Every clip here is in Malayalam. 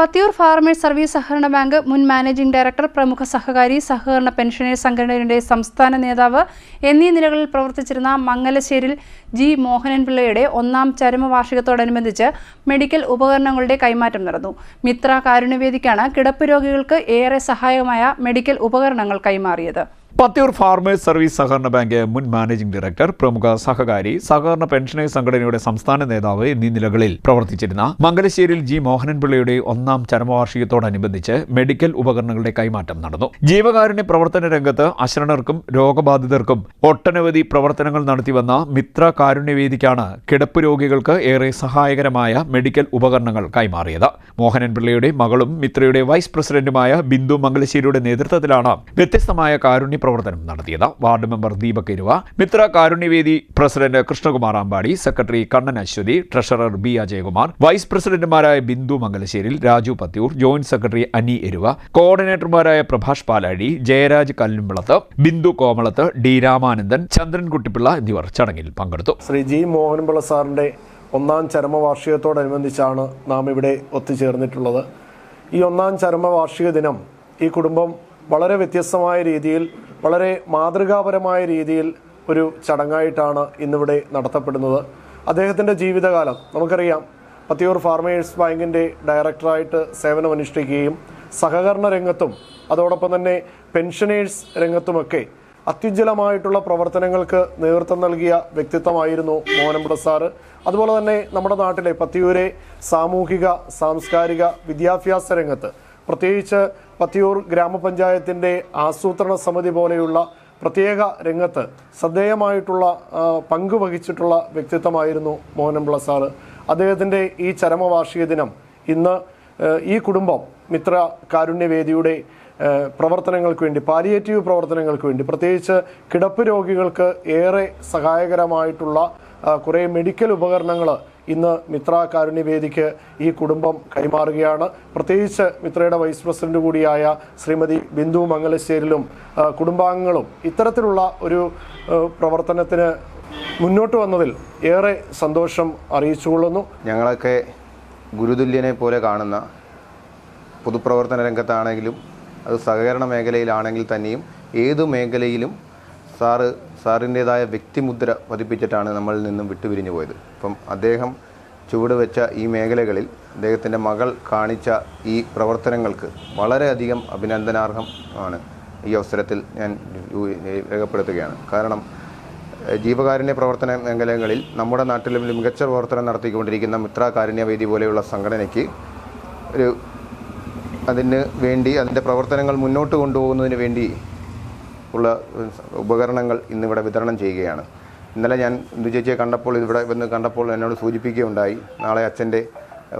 പത്തിയൂർ ഫാർമേഴ്സ് സർവീസ് സഹകരണ ബാങ്ക് മുൻ മാനേജിംഗ് ഡയറക്ടർ പ്രമുഖ സഹകാരി സഹകരണ പെൻഷനേഴ്സ് സംഘടനയുടെ സംസ്ഥാന നേതാവ് എന്നീ നിലകളിൽ പ്രവർത്തിച്ചിരുന്ന മംഗലശ്ശേരിൽ ജി മോഹനൻപിള്ളയുടെ ഒന്നാം ചരമവാർഷികത്തോടനുബന്ധിച്ച് മെഡിക്കൽ ഉപകരണങ്ങളുടെ കൈമാറ്റം നടന്നു. മിത്ര കാരുണ്യവേദിക്കാണ് കിടപ്പ് രോഗികൾക്ക് ഏറെ സഹായകമായ മെഡിക്കൽ ഉപകരണങ്ങൾ കൈമാറിയത്. പത്തിയൂർ ഫാർമേഴ്സ് സർവീസ് സഹകരണ ബാങ്ക് മുൻ മാനേജിംഗ് ഡയറക്ടർ പ്രമുഖ സഹകാരി സഹകരണ പെൻഷനേഴ്സ് സംഘടനയുടെ സംസ്ഥാന നേതാവ് എന്നീ നിലകളിൽ പ്രവർത്തിച്ചിരുന്ന മംഗലശ്ശേരിയിൽ ജി മോഹനൻപിള്ളയുടെ ഒന്നാം ചരമവാർഷികത്തോടനുബന്ധിച്ച് മെഡിക്കൽ ഉപകരണങ്ങളുടെ കൈമാറ്റം നടന്നു. ജീവകാരുണ്യ പ്രവർത്തന രംഗത്ത് അശരണർക്കും രോഗബാധിതർക്കും ഒട്ടനവധി പ്രവർത്തനങ്ങൾ നടത്തിവന്ന മിത്ര കാരുണ്യവേദിക്കാണ് കിടപ്പ് രോഗികൾക്ക് ഏറെ സഹായകരമായ മെഡിക്കൽ ഉപകരണങ്ങൾ കൈമാറിയത്. മോഹനൻപിള്ളയുടെ മകളും മിത്രയുടെ വൈസ് പ്രസിഡന്റുമായ ബിന്ദു മംഗലശ്ശേരിയുടെ നേതൃത്വത്തിലാണ് വ്യത്യസ്തമായ കാരുണ്യ പ്രവർത്തനം നടത്തിയത്. Ward member Deepak Iruva Mithra Karunyavedi president Krishnakumar Ambadi secretary Kannan Aswathi treasurer B Ajayakumar vice പ്രസിഡന്റുമാരായ ബിന്ദു മംഗലശ്ശേരിൽ രാജു പത്തിയൂർ ജോയിന്റ് സെക്രട്ടറി അനി എരുവ കോർഡിനേറ്റർമാരായ പ്രഭാഷ് പാലാഴി ജയരാജ് കല്ലുംവിളത്ത് ബിന്ദു കോമളത്ത് ഡി രാമാനന്ദൻ ചന്ദ്രൻ കുട്ടിപ്പിള്ള എന്നിവർ ചടങ്ങിൽ പങ്കെടുത്തു. ശ്രീ ജി മോഹൻപിള്ള സാറിന്റെ ഒന്നാം ചരമവാർഷികത്തോടനുബന്ധിച്ചാണ് നാം ഇവിടെ ഒത്തുചേർന്നിട്ടുള്ളത്. ഈ ഒന്നാം ചരമവാർഷിക ദിനം ഈ കുടുംബം വളരെ വ്യത്യസ്തമായ രീതിയിൽ വളരെ മാതൃകാപരമായ രീതിയിൽ ഒരു ചടങ്ങായിട്ടാണ് ഇന്നിവിടെ നടത്തപ്പെടുന്നത്. അദ്ദേഹത്തിന്റെ ജീവിതകാലം നമുക്കറിയാം പത്തിയൂർ ഫാർമേഴ്സ് ബാങ്കിന്റെ ഡയറക്ടറായിട്ട് സേവനമനുഷ്ഠിക്കുകയും സഹകരണ രംഗത്തും അതോടൊപ്പം തന്നെ പെൻഷനേഴ്സ് രംഗത്തുമൊക്കെ അത്യുജ്വലമായിട്ടുള്ള പ്രവർത്തനങ്ങൾക്ക് നേതൃത്വം നൽകിയ വ്യക്തിത്വമായിരുന്നു മോഹനമ്പുട സാറ്. അതുപോലെ തന്നെ നമ്മുടെ നാട്ടിലെ പത്തിയൂരെ സാമൂഹിക സാംസ്കാരിക വിദ്യാഭ്യാസ രംഗത്ത് പ്രത്യേകിച്ച് പത്തിയൂർ ഗ്രാമപഞ്ചായത്തിന്റെ ആസൂത്രണ സമിതി പോലെയുള്ള പ്രത്യേക രംഗത്ത് ശ്രദ്ധേയമായിട്ടുള്ള പങ്ക് വഹിച്ചിട്ടുള്ള വ്യക്തിത്വമായിരുന്നു മോഹനംപിള്ള സാറ്. അദ്ദേഹത്തിന്റെ ഈ ചരമവാർഷിക ദിനം ഇന്ന് ഈ കുടുംബം മിത്ര കാരുണ്യവേദിയുടെ പ്രവർത്തനങ്ങൾക്ക് വേണ്ടി പാലിയേറ്റീവ് പ്രവർത്തനങ്ങൾക്ക് വേണ്ടി പ്രത്യേകിച്ച് കിടപ്പ് രോഗികൾക്ക് ഏറെ സഹായകരമായിട്ടുള്ള കുറേ മെഡിക്കൽ ഉപകരണങ്ങൾ ഇന്ന് മിത്ര കാരുണ്യവേദിക്ക് ഈ കുടുംബം കൈമാറുകയാണ്. പ്രത്യേകിച്ച് മിത്രയുടെ വൈസ് പ്രസിഡന്റ് കൂടിയായ ശ്രീമതി ബിന്ദു മംഗലശ്ശേരിലും കുടുംബാംഗങ്ങളും ഇത്തരത്തിലുള്ള ഒരു പ്രവർത്തനത്തിന് മുന്നോട്ട് വന്നതിൽ ഏറെ സന്തോഷം അറിയിച്ചുകൊള്ളുന്നു ഞങ്ങളൊക്കെ ഗുരുതുല്യനെ പോലെ കാണുന്ന പൊതുപ്രവർത്തന രംഗത്താണെങ്കിലും അത് സഹകരണ മേഖലയിലാണെങ്കിൽ തന്നെയും ഏതു മേഖലയിലും സാറ് സാറിന്റേതായ വ്യക്തിമുദ്ര പതിപ്പിച്ചിട്ടാണ് നമ്മളിൽ നിന്നും വിട്ടുപിരിഞ്ഞു പോയത്. അപ്പം അദ്ദേഹം ചുവട് വെച്ച ഈ മേഖലകളിൽ അദ്ദേഹത്തിന്റെ മകൾ കാണിച്ച ഈ പ്രവർത്തനങ്ങൾക്ക് വളരെയധികം അഭിനന്ദനാർഹം ആണ് ഈ അവസരത്തിൽ ഞാൻ രേഖപ്പെടുത്തുകയാണ്. കാരണം ജീവകാരുണ്യ പ്രവർത്തന മേഖലകളിൽ നമ്മുടെ നാട്ടിലും മികച്ച പ്രവർത്തനം നടത്തിക്കൊണ്ടിരിക്കുന്ന മിത്ര കാരുണ്യവേദി പോലെയുള്ള സംഘടനയ്ക്ക് ഒരു അതിന് വേണ്ടി അതിന്റെ പ്രവർത്തനങ്ങൾ മുന്നോട്ട് കൊണ്ടുപോകുന്നതിന് വേണ്ടി ഉള്ള ഉപകരണങ്ങൾ ഇന്നിവിടെ വിതരണം ചെയ്യുകയാണ്. ഇന്നലെ ഞാൻ ഇന്ദു ചേച്ചിയെ കണ്ടപ്പോൾ ഇവിടെ വന്ന് കണ്ടപ്പോൾ എന്നോട് സൂചിപ്പിക്കുകയുണ്ടായി നാളെ അച്ഛന്റെ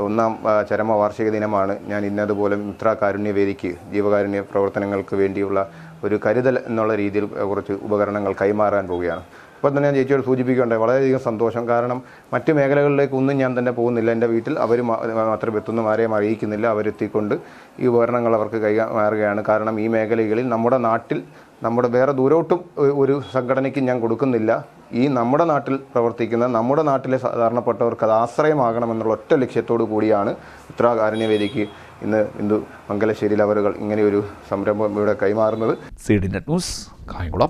ഒന്നാം ചരമ വാർഷിക ദിനമാണ്. ഞാൻ ഇന്നതുപോലെ മിത്ര കാരുണ്യവേദിക്ക് ജീവകാരുണ്യ പ്രവർത്തനങ്ങൾക്ക് വേണ്ടിയുള്ള ഒരു കരുതൽ എന്നുള്ള രീതിയിൽ കുറച്ച് ഉപകരണങ്ങൾ കൈമാറാൻ പോവുകയാണ്. അപ്പോൾ തന്നെ ഞാൻ ചേച്ചിയോട് സൂചിപ്പിക്കുകയുണ്ടായി. വളരെയധികം സന്തോഷം. കാരണം മറ്റ് മേഖലകളിലേക്ക് ഒന്നും ഞാൻ തന്നെ പോകുന്നില്ല. എന്റെ വീട്ടിൽ അവർ മാത്രം എത്തുന്നു ആരെയും അറിയിക്കുന്നില്ല. അവരെത്തിക്കൊണ്ട് ഈ ഉപകരണങ്ങൾ അവർക്ക് കൈമാറുകയാണ് കാരണം ഈ മേഖലകളിൽ നമ്മുടെ നാട്ടിൽ നമ്മുടെ വേറെ ദൂരോട്ടും ഒരു സംഘടനയ്ക്ക് ഞാൻ കൊടുക്കുന്നില്ല. ഈ നമ്മുടെ നാട്ടിൽ പ്രവർത്തിക്കുന്ന നമ്മുടെ നാട്ടിലെ സാധാരണപ്പെട്ടവർക്ക് അത് ആശ്രയമാകണമെന്നുള്ള ഒറ്റ ലക്ഷ്യത്തോടു കൂടിയാണ് ഉത്തരാകാരുണ്യവേദിക്ക് ഇന്ന് ഇന്ദു മംഗലശ്ശേരിയിൽ അവരുകൾ ഇങ്ങനെയൊരു സംരംഭം ഇവിടെ കൈമാറുന്നത്. Net news Kayamkulam.